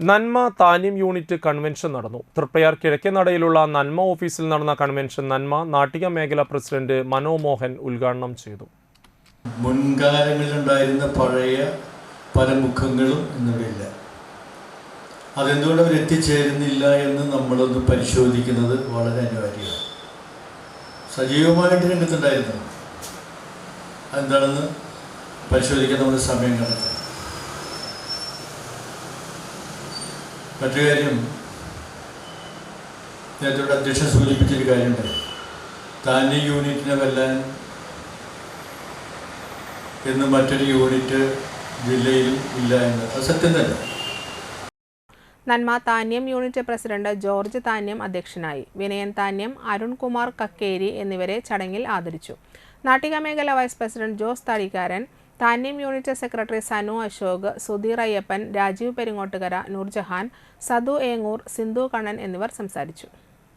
നന്മ Thanyam unit convention നടന്നു. തൃപ്പയാർ കിഴക്കേനടയിലുള്ള നന്മ ഓഫീസിൽ നടന്ന കൺവെൻഷൻ നന്മ നാട്ടിക മേഖല പ്രസിഡന്റ് മനോമോഹൻ ഉദ്ഘാടനം ചെയ്തു. മുൻകാലങ്ങളിലുണ്ടായിരുന്ന പഴയ പല മുഖങ്ങളും ഇന്നിവിടെയില്ല അതെന്തുകൊണ്ട് അവർ എത്തിച്ചേരുന്നില്ല എന്ന് നമ്മളൊന്ന് പരിശോധിക്കുന്നത് വളരെ അനിവാര്യമാണ്. സജീവമായിട്ട് രംഗത്തുണ്ടായിരുന്നു. അതെന്താണെന്ന് പരിശോധിക്കാൻ നമ്മുടെ സമയം കണ്ടെത്തും മറ്റു കാര്യം നേരത്തെ അധ്യക്ഷൻ സൂചിപ്പിച്ചൊരു കാര്യമുണ്ട്. താന്റെ യൂണിറ്റിനെ വെല്ലാൻ എന്ന് മറ്റൊരു യൂണിറ്റ് ജില്ലയിലും ഇല്ല എന്ന് അത് സത്യം തന്നെ. Nanma Thanyam unit president George Thanyam അധ്യക്ഷനായി. വിനയൻ താന്യം അരുൺകുമാർ കക്കേരി എന്നിവരെ ചടങ്ങിൽ ആദരിച്ചു. നാട്ടിക മേഖല vice president Jose Thadikkaran Thanyam unit secretary Sanu Ashok Sudheer Ayyappan Rajeev Peringottukara Noorjahan Sadu Engoor Sindhu Kannan എന്നിവർ സംസാരിച്ചു.